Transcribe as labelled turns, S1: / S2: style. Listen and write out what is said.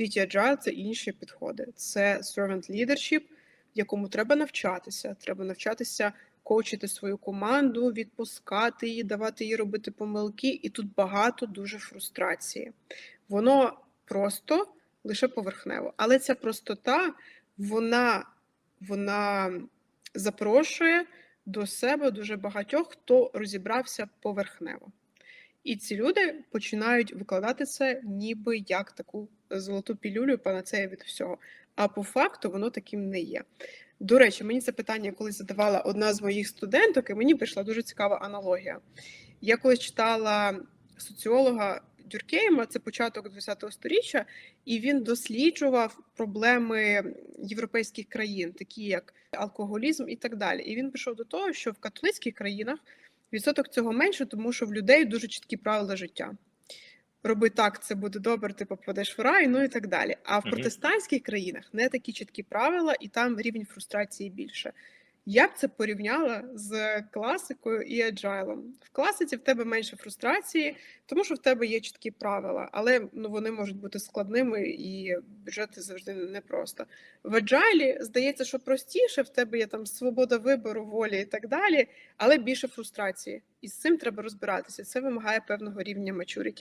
S1: світі Agile це інші підходи. Це servant leadership, якому треба навчатися. Треба навчатися коучити свою команду, відпускати її, давати їй робити помилки. І тут багато дуже фрустрації. Воно просто лише поверхнево. Але ця простота, вона, вона запрошує до себе дуже багатьох, хто розібрався поверхнево. І ці люди починають викладати це ніби як таку золоту пілюлю, панацея від всього. А по факту воно таким не є. До речі, мені це питання колись задавала одна з моїх студенток, і мені прийшла дуже цікава аналогія. Я колись читала соціолога Дюркейма, це початок ХХ століття, і він досліджував проблеми європейських країн, такі як алкоголізм і так далі. І він прийшов до того, що в католицьких країнах відсоток цього менше, тому що в людей дуже чіткі правила життя. Роби так, це буде добре, ти попадеш в рай, ну і так далі. А в протестантських країнах не такі чіткі правила, і там рівень фрустрації більше. Я б це порівняла з класикою і аджайлом. В класиці в тебе менше фрустрації, тому що в тебе є чіткі правила, але ну вони можуть бути складними і бюджети завжди непросто. В аджайлі здається, що простіше, в тебе є там свобода вибору, волі і так далі, але більше фрустрації. І з цим треба розбиратися. Це вимагає певного рівня мачуріті.